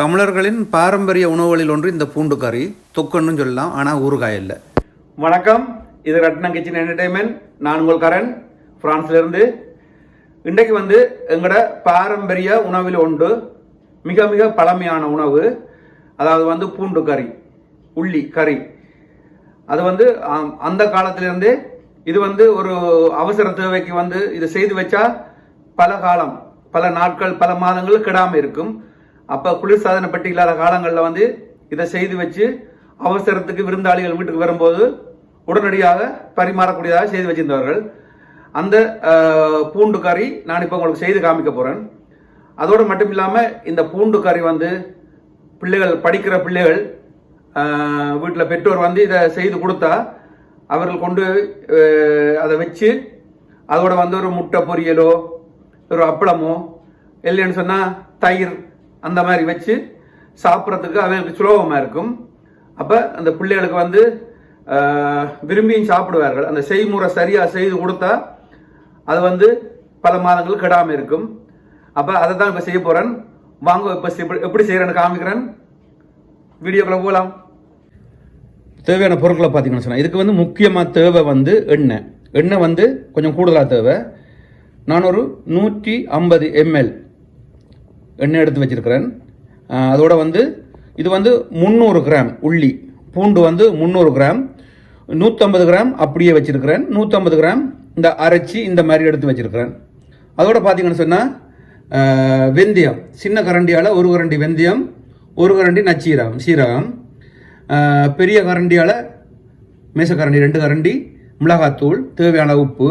தமிழர்களின் பாரம்பரிய உணவுகளில் ஒன்று இந்த பூண்டு கறி. தொக்குன்னு சொல்லலாம் ஆனால் ஊறுகாய் இல்லை. வணக்கம். இது ரட்னம் கிச்சன் என்டர்டைன்மெண்ட் நான் உங்கள் கரண். பிரான்ஸ்லேருந்து இன்றைக்கு வந்து எங்களோட பாரம்பரிய உணவில் ஒன்று மிக மிக பழமையான உணவு. அதாவது வந்து பூண்டு கறி உள்ளி கறி. அது வந்து அந்த காலத்திலேருந்து இது வந்து ஒரு அவசர தேவைக்கு வந்து இதை செய்து வச்சா பல காலம் பல நாட்கள் பல மாதங்கள் கெடாமல் இருக்கும். அப்போ குளிர்சாதன பெட்டி இல்லாத காலங்களில் வந்து இதை செய்து வச்சு அவசரத்துக்கு விருந்தாளிகள் வீட்டுக்கு வரும்போது உடனடியாக பரிமாறக்கூடியதாக செய்து வச்சிருந்தவர்கள். அந்த பூண்டு கறி நான் இப்போ உங்களுக்கு செய்து காமிக்க போகிறேன் அதோடு மட்டும் இல்லாமல் இந்த பூண்டு கறி வந்து பிள்ளைகள் படிக்கிற பிள்ளைகள் வீட்டில் பெற்றோர் வந்து இதை செய்து கொடுத்தா அவர்கள் கொண்டு அதை வச்சு அதோட வந்து ஒரு முட்டை பொரியலோ ஒரு அப்பளமோ இல்லைன்னு சொன்னால் தயிர் அந்த மாதிரி வச்சு சாப்பிட்றதுக்கு அவங்களுக்கு சுலபமாக இருக்கும். அப்போ அந்த பிள்ளைகளுக்கு வந்து விரும்பியும் சாப்பிடுவார்கள். அந்த செய்முறை சரியாக செய்து கொடுத்தா அது வந்து பல மாதங்கள் கெடாமல் இருக்கும். அப்போ அதை தான் இப்போ செய்ய போகிறேன் வாங்க இப்போ எப்படி செய்கிறேன்னு காமிக்கிறேன். வீடியோக்குள்ள போகலாம். தேவையான பொருட்களை பார்த்தீங்கன்னு சொன்னால் இதுக்கு வந்து முக்கியமாக தேவை வந்து எண்ணெய். எண்ணெய் வந்து கொஞ்சம் கூடுதலாக தேவை. நான் ஒரு நூற்றி ஐம்பது எம்எல். எண்ணெய் எடுத்து வச்சுருக்கிறேன். அதோட வந்து இது வந்து முந்நூறு கிராம் உள்ளி. பூண்டு வந்து முந்நூறு கிராம். நூற்றம்பது கிராம் அப்படியே வச்சுருக்கிறேன். நூற்றம்பது கிராம் இந்த அரைச்சி இந்த மாதிரி எடுத்து வச்சுருக்கிறேன். அதோட பார்த்தீங்கன்னு சொன்னால் வெந்தயம். சின்ன கரண்டியால் ஒரு கரண்டி வெந்தயம் ஒரு கரண்டி நச்சீரகம் சீரகம். பெரிய கரண்டியால் மேசக்கரண்டி ரெண்டு கரண்டி மிளகாத்தூள் தேவையான உப்பு.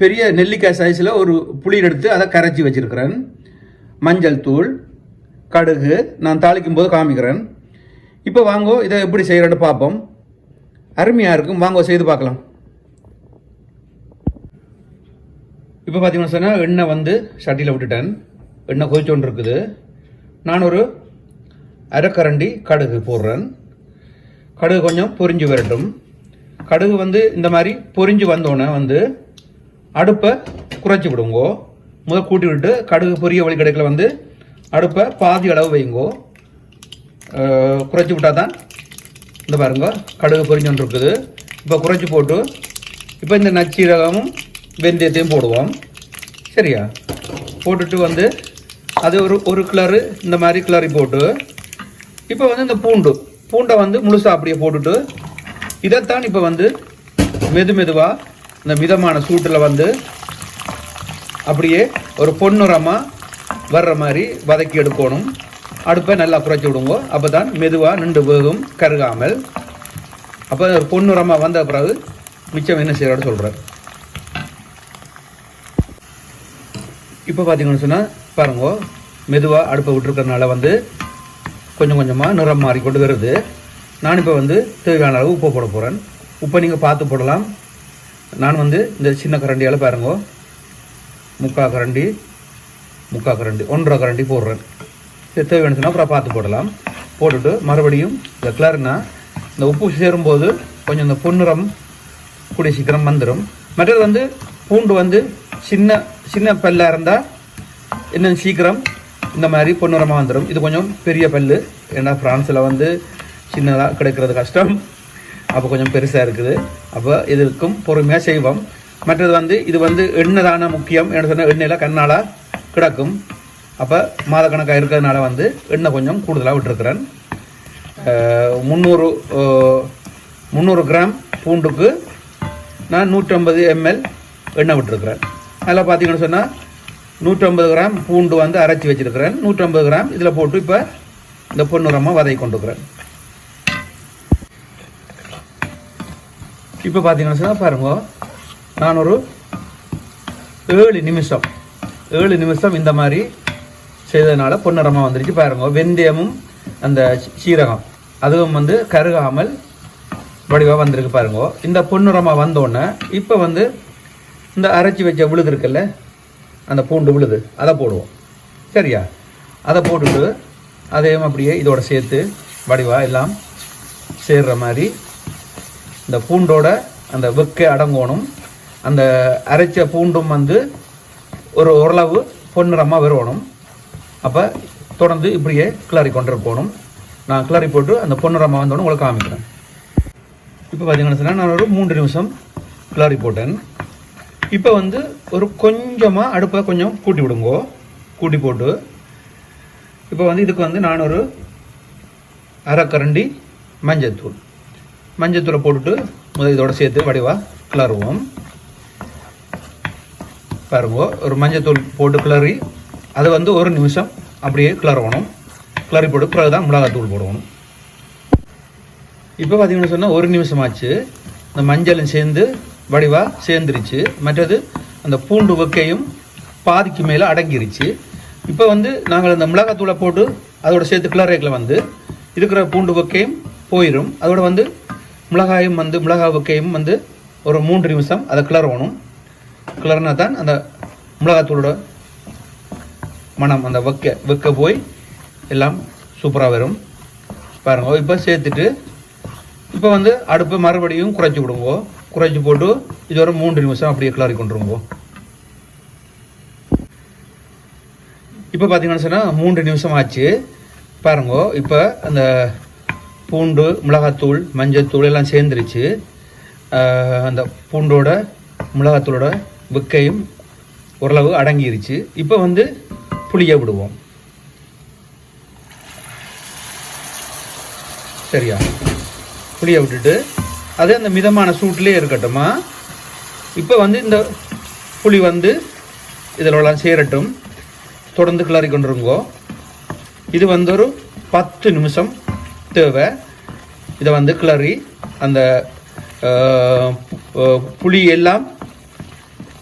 பெரிய நெல்லிக்காய் சைஸில் ஒரு புளி எடுத்து அதை கரைச்சி வச்சுருக்கிறேன். மஞ்சள் தூள் கடுகு நான் தாளிக்கும் போது காமிக்கிறேன். இப்போ வாங்கோ இதை எப்படி செய்கிறேன்னு பார்ப்போம். அருமையாக இருக்கும். வாங்கோ செய்து பார்க்கலாம். இப்போ பார்த்தீங்கன்னா சொன்னால் எண்ணெய் வந்து சட்டியில் விட்டுட்டேன். எண்ணெய் கொதிச்சோண்டு இருக்குது. நான் ஒரு அரைக்கரண்டி கடுகு போடுறேன். கடுகு கொஞ்சம் பொரிஞ்சு வரட்டும். கடுகு வந்து இந்த மாதிரி பொரிஞ்சு வந்தோடனே வந்து அடுப்பை குறைச்சி விடுங்கோ. முதல் கூட்டி விட்டு கடுகு பொரிய வழி கிடைக்கல வந்து அடுப்பை பாதி அளவு வைங்கோ. குறைச்சி விட்டால் தான் இந்த பாருங்க கடுகு பொரிஞ்சோன்னு இருக்குது இப்போ குறைச்சி போட்டு இப்போ இந்த நச்சீரகமும் வெந்தயத்தையும் போடுவோம். சரியா? போட்டுட்டு வந்து அது ஒரு ஒரு கிளறு இந்த மாதிரி கிளறி போட்டு இப்போ வந்து இந்த பூண்டு பூண்டை வந்து முழுசாக அப்படியே போட்டுட்டு இதைத்தான் இப்போ வந்து மெது மெதுவாக இந்த மிதமான சூட்டில் வந்து அப்படியே ஒரு பொன்னுரமாக வர்ற மாதிரி வதக்கி எடுக்கணும். அடுப்பை நல்லா குறைச்சி விடுங்க. அப்போ தான் மெதுவாக நின்று வேகும் கருகாமல். அப்போ ஒரு பொன்னுரமாக வந்த பிறகு மிச்சம் என்ன செய்யறோன்னு சொல்கிறேன் இப்போ பார்த்தீங்கன்னு சொன்னால் பாருங்க மெதுவாக அடுப்பை விட்டுருக்கறனால வந்து கொஞ்சம் கொஞ்சமாக நிறம் மாறிக்கொண்டு வருது. நான் இப்போ வந்து தேவையான அளவு உப்பு போட போகிறேன் உப்பை நீங்கள் பார்த்து போடலாம். நான் வந்து இந்த சின்ன கரண்டியால் பாருங்க முக்கா கரண்டி முக்கா கரண்டி ஒன்றரை கரண்டி போடுறேன். இது தேவையான சொன்னால் அப்புறம் பார்த்து போடலாம். போட்டுட்டு மறுபடியும் இந்த கிளர்னா இந்த உப்பு சேரும்போது கொஞ்சம் இந்த பொன்னிறம் கூடிய சீக்கிரம் வந்துடும் மற்றது வந்து பூண்டு வந்து சின்ன சின்ன பல்லாக இருந்தால் இன்னும் சீக்கிரம் இந்த மாதிரி பொன்னிறமாக வந்துடும் இது கொஞ்சம் பெரிய பல் ஏன்னா ஃப்ரான்ஸில் வந்து சின்னதாக கிடைக்கிறது கஷ்டம். அப்போ கொஞ்சம் பெருசாக இருக்குது. அப்போ இதுக்கும் பொறுமையாக செய்வோம். மற்றது வந்து இது வந்து எண்ணெய் தானே முக்கியம் என்ன சொன்னால் எண்ணெயில் கண்ணால் கிடக்கும். அப்போ மாதக்கணக்காக இருக்கிறதுனால வந்து எண்ணெய் கொஞ்சம் கூடுதலாக விட்டுருக்குறேன். முந்நூறு முந்நூறு கிராம் பூண்டுக்கு நான் நூற்றம்பது எம்எல் எண்ணெய் விட்டுருக்குறேன். அதில் பார்த்தீங்கன்னு சொன்னால் நூற்றம்பது கிராம் பூண்டு வந்து அரைச்சி வச்சிருக்கிறேன். நூற்றம்பது கிராம் இதில் போட்டு இப்போ இந்த பொன்னுரமாக வதக்கி கொண்டுக்கிறேன் இப்போ பார்த்தீங்கன்னு சொன்னால் பாருங்க நான் ஒரு ஏழு நிமிஷம். ஏழு நிமிஷம் இந்த மாதிரி செய்ததுனால பொன்னிறமாக வந்துருச்சு. பாருங்க வெந்தயமும் அந்த சீரகம். அதுவும் வந்து கருகாமல் வடிவாக வந்திருக்கு பாருங்க. இந்த பொன்னிறமாக வந்தோடனே இப்போ வந்து இந்த அரைச்சி வச்ச விழுது இருக்குல்ல அந்த பூண்டு விழுது அதை போடுவோம். சரியா? அதை போட்டுட்டு அதையும் அப்படியே இதோட சேர்த்து வடிவாக எல்லாம் சேர்ற மாதிரி இந்த பூண்டோட அந்த வெக்கை அடங்கணும் அந்த அரைச்ச பூண்டும் வந்து ஒரு ஓரளவு பொன்னிறமாக வரணும் அப்போ தொடர்ந்து இப்படியே கிளறி கொண்டு போகணும். நான் கிளறி போட்டு அந்த பொன்னிறமாக வந்தோடனே உங்களுக்கு காமிக்கிறேன். இப்போ பார்த்தீங்கன்னா சொன்னா நான் ஒரு மூன்று நிமிஷம் கிளறி போட்டேன். இப்போ வந்து ஒரு கொஞ்சமாக அடுப்பை கொஞ்சம் கூட்டி விடுங்கோ. கூட்டி போட்டு இப்போ வந்து இதுக்கு வந்து நான் ஒரு அரை கரண்டி மஞ்சத்தூள். மஞ்சத்தூளை போட்டுட்டு முதல் இதோட சேர்த்து வடிவாக கிளறுவோம். பாருங்க ஒரு மஞ்சத்தூள் போட்டு கிளறி அதை வந்து ஒரு நிமிஷம் அப்படியே கிளறணும். கிளறி போட்டு பிறகு தான் மிளகாத்தூள் போடணும். இப்போ பார்த்தீங்கன்னு சொன்னால் ஒரு நிமிஷம் ஆச்சு இந்த மஞ்சளும் சேர்ந்து வடிவாக சேர்ந்துருச்சு. மற்றது அந்த பூண்டு வெக்கையும் பாதிக்கு மேலே அடங்கிருச்சு. இப்போ வந்து நாங்கள் அந்த மிளகாத்தூளை போட்டு அதோட சேர்த்து கிளறேக்கில் வந்து இருக்கிற பூண்டு வெக்கையும் போயிடும் அதோட வந்து மிளகாயும் வந்து மிளகா வெக்கையும் வந்து ஒரு மூன்று நிமிஷம் அதை கிளறணும். கிளறினா தான் அந்த மிளகாத்தூளோட மனம் அந்த வெக்க வெக்க போய் எல்லாம் சூப்பராக வரும். பாருங்க இப்போ சேர்த்துட்டு இப்போ வந்து அடுப்பை மறுபடியும் குறைச்சி விடுங்கோ. குறைச்சி போட்டு இது ஒரு மூன்று நிமிஷம் அப்படியே கிளறி கொண்டுருங்கோ. இப்போ பார்த்தீங்கன்னு சொன்னால் மூன்று நிமிஷம் ஆச்சு. பாருங்கோ இப்போ அந்த பூண்டு மிளகாத்தூள் மஞ்சத்தூள் எல்லாம் சேர்ந்துருச்சு. அந்த பூண்டோட மிளகாத்தூளோட வெக்கையும் ஓரளவு அடங்கிருச்சு. இப்போ வந்து புளிய விடுவோம். சரியா? புளிய விட்டுட்டு அது அந்த மிதமான சூட்லேயே இருக்கட்டுமா? இப்போ வந்து இந்த புளி வந்து இதிலெல்லாம் சேரட்டும். தொடர்ந்து கிளறி கொண்டிருங்கோ. இது வந்து ஒரு பத்து நிமிஷம் தேவை. இதை வந்து கிளறி அந்த புளி எல்லாம்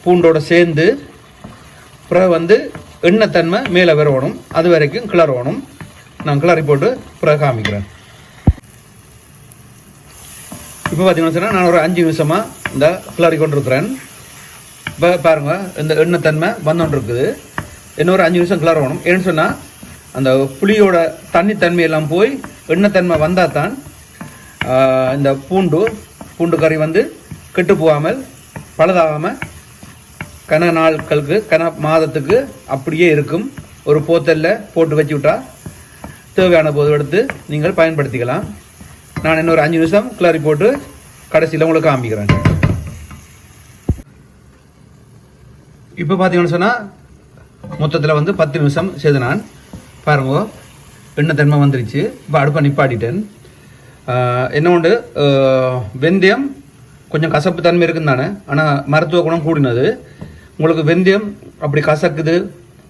பூண்டோடு சேர்ந்து பிறகு வந்து எண்ணெய்த்தன்மை மேலே வரணும். அது வரைக்கும் கிளறணும். நான் கிளறி போட்டு பிறகு காமிக்கிறேன். இப்போ பார்த்தீங்கன்னா சொன்னால் நான் ஒரு அஞ்சு நிமிஷமாக இந்த கிளறி கொண்டிருக்கிறேன். இப்போ பாருங்கள் இந்த எண்ணெய்த்தன்மை வந்துட்டுருக்குது இருக்குது. இன்னொரு அஞ்சு நிமிஷம் கிளறணும். ஏன்னு சொன்னால் அந்த புளியோட தண்ணி தன்மையெல்லாம் போய் எண்ணெய்த்தன்மை வந்தால் தான் இந்த பூண்டு பூண்டு கறி வந்து கெட்டு போகாமல் பழுதாகாமல் கன நாட்களுக்கு கன மாதத்துக்கு அப்படியே இருக்கும். ஒரு போத்தலில் போட்டு வச்சு விட்டா தேவையான போது எடுத்து நீங்கள் பயன்படுத்திக்கலாம். நான் இன்னொரு அஞ்சு நிமிஷம் கிளறி போட்டு கடைசியில் உங்களுக்கு காமிக்கிறேன். இப்போ பார்த்தீங்கன்னு சொன்னால் மொத்தத்தில் வந்து பத்து நிமிஷம் செய்து நான். பாருங்க எண்ணெய் தன்மை வந்துருச்சு? இப்போ அடுப்பை நிப்பாட்டிட்டேன். என்ன உண்டு? வெந்தயம் கொஞ்சம் கசப்பு தன்மை இருக்குன்னு தானே. ஆனால் மருத்துவ குணம் கூடினது. உங்களுக்கு வெந்தயம் அப்படி கசக்குது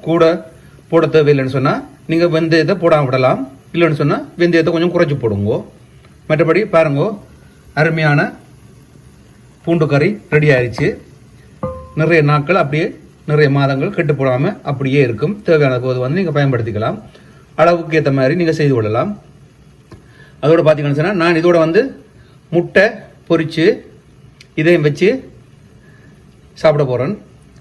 கூட போட தேவையில்லைன்னு சொன்னால் நீங்கள் வெந்தயத்தை போடாம விடலாம். இல்லைன்னு சொன்னால் வெந்தயத்தை கொஞ்சம் குறைச்சி போடுங்கோ. மற்றபடி பாருங்கோ அருமையான பூண்டு கறி ரெடி ஆயிடுச்சு நிறைய நாட்கள் அப்படியே நிறைய மாதங்கள் கெட்டு போடாமல் அப்படியே இருக்கும். தேவையான போது வந்து நீங்கள் பயன்படுத்திக்கலாம். அளவுக்கு ஏற்ற மாதிரி நீங்கள் செய்து கொள்ளலாம். அதோட பார்த்தீங்கன்னு சொன்னால் நான் இதோட வந்து முட்டை பொரித்து இதையும் வச்சு சாப்பிட போகிறேன்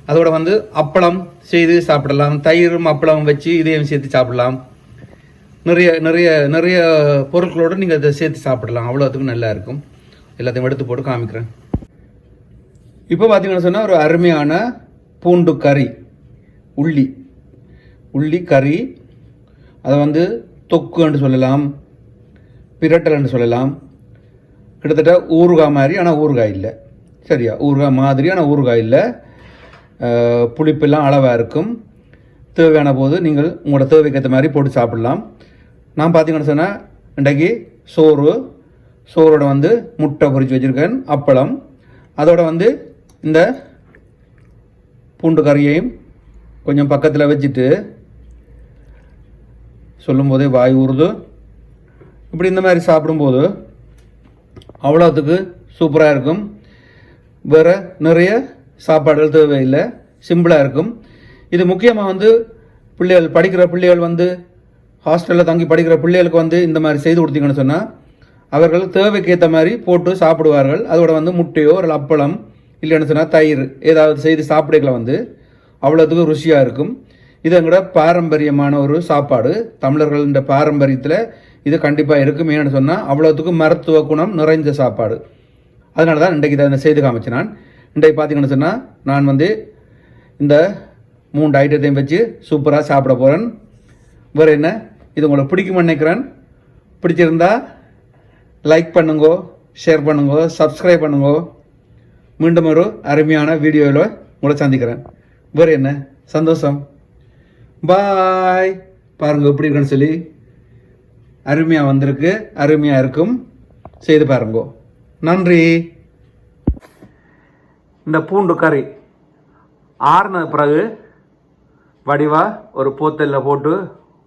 அதோட வந்து அப்பளம் செய்து சாப்பிடலாம். தயிரும் அப்பளம் வச்சு இதையும் சேர்த்து சாப்பிடலாம். நிறைய நிறைய நிறைய பொருட்களோடு நீங்கள் அதை சேர்த்து சாப்பிடலாம். அவ்வளோத்துக்கும் நல்லா இருக்கும். எல்லாத்தையும் எடுத்து போட்டு காமிக்கிறேன். இப்போ பார்த்தீங்கன்னு சொன்னால் ஒரு அருமையான பூண்டு கறி உள்ளி. உள்ளி கறி அதை வந்து தொக்குன்னு சொல்லலாம் பிரட்டல்னு சொல்லலாம். கிட்டத்தட்ட ஊறுகாய் மாதிரி ஆனால் ஊறுகாய் இல்லை. சரியா? ஊறுகாய் மாதிரி ஆனால் ஊறுகாய் இல்லை. புளிப்பெல்லாம் அளவாக இருக்கும். தேவையான போது நீங்கள் உங்களோட தேவைக்கு ஏற்ற மாதிரி போட்டு சாப்பிடலாம். நான் பார்த்தீங்கன்னு சொன்னால் இன்றைக்கு சோறு சோறோட வந்து முட்டை பொறிச்சு வச்சுருக்கேன் அப்பளம். அதோட வந்து இந்த பூண்டு கறியையும் கொஞ்சம் பக்கத்தில் வச்சுட்டு சொல்லும்போதே வாய் ஊறுது. இப்படி இந்த மாதிரி சாப்பிடும்போது அவ்வளோத்துக்கு சூப்பராக இருக்கும். வேறு நிறைய சாப்பாடுகள் தேவையில்லை. சிம்பிளாக இருக்கும். இது முக்கியமாக வந்து பிள்ளைகள் படிக்கிற பிள்ளைகள் வந்து ஹாஸ்டலில் தங்கி படிக்கிற பிள்ளைகளுக்கு வந்து இந்த மாதிரி செய்து கொடுத்தீங்கன்னு சொன்னால் அவர்கள் தேவைக்கு ஏற்ற மாதிரி போட்டு சாப்பிடுவார்கள். அதோட வந்து முட்டையோ ஒரு அப்பளம் இல்லைன்னு சொன்னால் தயிர் ஏதாவது செய்து சாப்பிடுகளை வந்து அவ்வளோத்துக்கு ருசியாக இருக்கும். இது எங்களோட பாரம்பரியமான ஒரு சாப்பாடு. தமிழர்களின் பாரம்பரியத்தில் இது கண்டிப்பாக இருக்கும். ஏன்னு சொன்னால் அவ்வளோத்துக்கு மருத்துவ குணம் நிறைந்த சாப்பாடு. அதனால தான் இன்றைக்கு இதை செய்து காமிச்சேன் நான். இன்றைக்கு பார்த்தீங்கன்னு சொன்னால் நான் வந்து இந்த மூன்று ஐட்டத்தையும் வச்சு சூப்பராக சாப்பிட போகிறேன் வேறு என்ன? இது உங்களுக்கு பிடிக்கும்னு நினைக்கிறேன். பிடிச்சிருந்தா லைக் பண்ணுங்கோ ஷேர் பண்ணுங்க சப்ஸ்கிரைப் பண்ணுங்கோ. மீண்டும் ஒரு அருமையான வீடியோவில் உங்களை சந்திக்கிறேன். வேறு என்ன? சந்தோஷம். பாய் பாருங்க எப்படி இருக்குன்னு சொல்லி. அருமையாக வந்திருக்கு அருமையாக இருக்கும். செய்து பாருங்கோ. நன்றி. இந்த பூண்டு கறி. ஆறுன பிறகு வடிவாக ஒரு போத்தல்ல போட்டு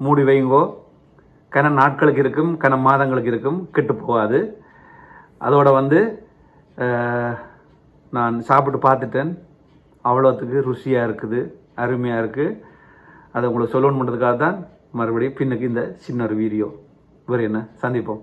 மூடி வைங்கோ. கன நாட்களுக்கு இருக்கும் கன மாதங்களுக்கு இருக்கும் கெட்டு போகாது. அதோட வந்து நான் சாப்பிட்டு பார்த்துட்டேன். அவ்வளோத்துக்கு ருசியாக இருக்குது அருமையாக இருக்குது அதை உங்களுக்கு சொல்லணுன்றதுக்காக தான் மறுபடியும் பின்னுக்கு இந்த சின்ன ஒரு வீடியோ. இவர் என்ன? சந்திப்போம்.